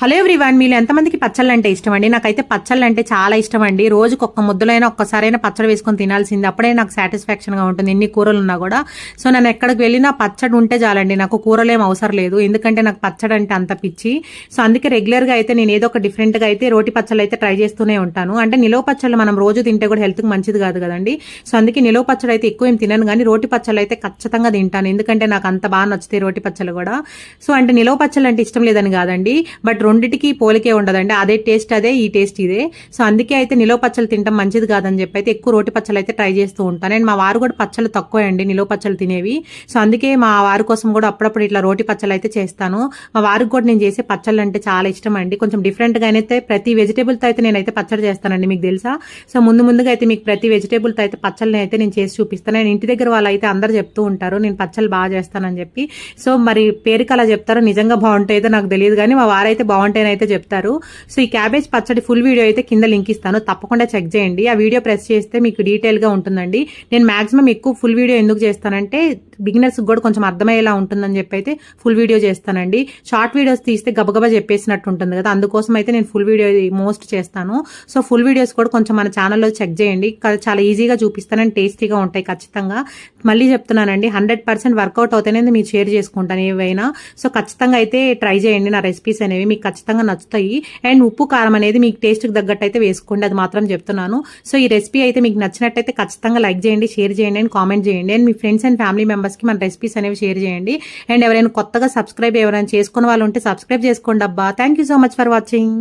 Hello everyone మీరు ఎంతమందికి పచ్చళ్ళు అంటే ఇష్టం అండి నాకైతే పచ్చళ్ళు అంటే చాలా ఇష్టం అండి రోజుకి ఒక్క ముద్దలైనా ఒక్కసారైనా పచ్చడి వేసుకొని తినాల్సింది. అప్పుడే నాకు సాటిస్ఫాక్షన్గా ఉంటుంది ఎన్ని కూరలు ఉన్నా కూడా. సో నేను ఎక్కడికి వెళ్ళినా పచ్చడి ఉంటే చాలండి. నాకు కూరలు ఏం అవసరం లేదు. ఎందుకంటే నాకు పచ్చడి అంటే అంత పిచ్చి. సో అందుకే రెగ్యులర్గా అయితే నేను ఏదో ఒక డిఫరెంట్గా అయితే రోటి పచ్చళ్ళు అయితే ట్రై చేస్తూనే ఉంటాను. అంటే నిలవ పచ్చళ్ళు మనం రోజు తింటే కూడా హెల్త్కి మంచిది కాదు కదండి. సో అందుకే నిలవ పచ్చడి అయితే ఎక్కువ ఏం తినను కానీ రోటి పచ్చళ్ళు అయితే ఖచ్చితంగా తింటాను. ఎందుకంటే నాకు అంత బాగా నచ్చుతాయి రోటి పచ్చళ్ళు కూడా. సో అంటే నిలవ పచ్చళ్ళు అంటే ఇష్టం లేదని కాదండి. బట్ రెండింటికి పోలికే ఉండదండి. అదే టేస్ట్ అదే ఈ టేస్ట్ ఇదే. సో అందుకే అయితే నిలవ పచ్చలు తినడం మంచిది కాదని చెప్పి అయితే ఎక్కువ రోటి పచ్చలు అయితే ట్రై చేస్తూ ఉంటాను. అండ్ మా వారు కూడా పచ్చలు తక్కువ అండి నిలవ పచ్చలు తినేవి. సో అందుకే మా వారి కోసం కూడా అప్పుడప్పుడు ఇట్లా రోటి పచ్చలు అయితే చేస్తాను. మా వారికి కూడా నేను చేసే పచ్చళ్ళు అంటే చాలా ఇష్టం అండి. కొంచెం డిఫరెంట్గా అయితే ప్రతి వెజిటేబుల్తో అయితే నేనైతే పచ్చడి చేస్తానండి మీకు తెలుసా? సో ముందు ముందుగా అయితే మీకు ప్రతి వెజిటేబుల్తో అయితే పచ్చళ్ళని అయితే నేను చేసి చూపిస్తాను. నేను ఇంటి దగ్గర వాళ్ళు అయితే అందరు చెప్తూ ఉంటారు నేను పచ్చళ్ళు బాగా చేస్తానని చెప్పి. సో మరి పేరుకి అలా చెప్తారో నిజంగా బాగుంటాయో నాకు తెలియదు కానీ మా వారైతే బాగుంటాయని అయితే చెప్తారు. సో ఈ క్యాబేజ్ పచ్చడి ఫుల్ వీడియో అయితే కింద లింక్ ఇస్తాను. తప్పకుండా చెక్ చేయండి. ఆ వీడియో ప్రెస్ చేస్తే మీకు డీటెయిల్గా ఉంటుందండి. నేను మాక్సిమం ఎక్కువ ఫుల్ వీడియో ఎందుకు చేస్తానంటే బిగినర్స్కి కూడా కొంచెం అర్థమయ్యేలా ఉంటుందని చెప్పి అయితే ఫుల్ వీడియో చేస్తానండి. షార్ట్ వీడియోస్ తీస్తే గబగబా చెప్పేసినట్టు ఉంటుంది కదా. అందుకోసం అయితే నేను ఫుల్ వీడియో మోస్ట్ చేస్తాను. సో ఫుల్ వీడియోస్ కూడా కొంచెం మన ఛానల్లో చెక్ చేయండి. చాలా ఈజీగా చూపిస్తానని టేస్టీగా ఉంటాయి ఖచ్చితంగా. మళ్ళీ చెప్తున్నానండి హండ్రెడ్ పర్సెంట్ వర్కౌట్ అవుతానే మీరు షేర్ చేసుకుంటాను ఏవైనా. సో ఖచ్చితంగా అయితే ట్రై చేయండి. నా రెసిపీస్ అనేవి మీకు ఖచ్చితంగా నచ్చుతాయి. అండ్ ఉప్పు కారం అనేది మీకు టేస్ట్కి తగ్గట్టు అయితే వేసుకోండి. అది మాత్రం చెప్తున్నాను. సో ఈ రెసిపీ అయితే మీకు నచ్చినట్టయితే ఖచ్చితంగా లైక్ చేయండి షేర్ చేయండి అండ్ కామెంట్ చేయండి. అండ్ మీ ఫ్రెండ్స్ అండ్ ఫ్యామిలీ మెంబర్స్కి మన రెసిపీస్ అనేవి షేర్ చేయండి. అండ్ ఎవరైనా కొత్తగా సబ్స్క్రైబ్ ఎవరైనా చేసుకున్న వాళ్ళు ఉంటే సబ్స్క్రైబ్ చేసుకోండి అబ్బా. Thank you so much for watching.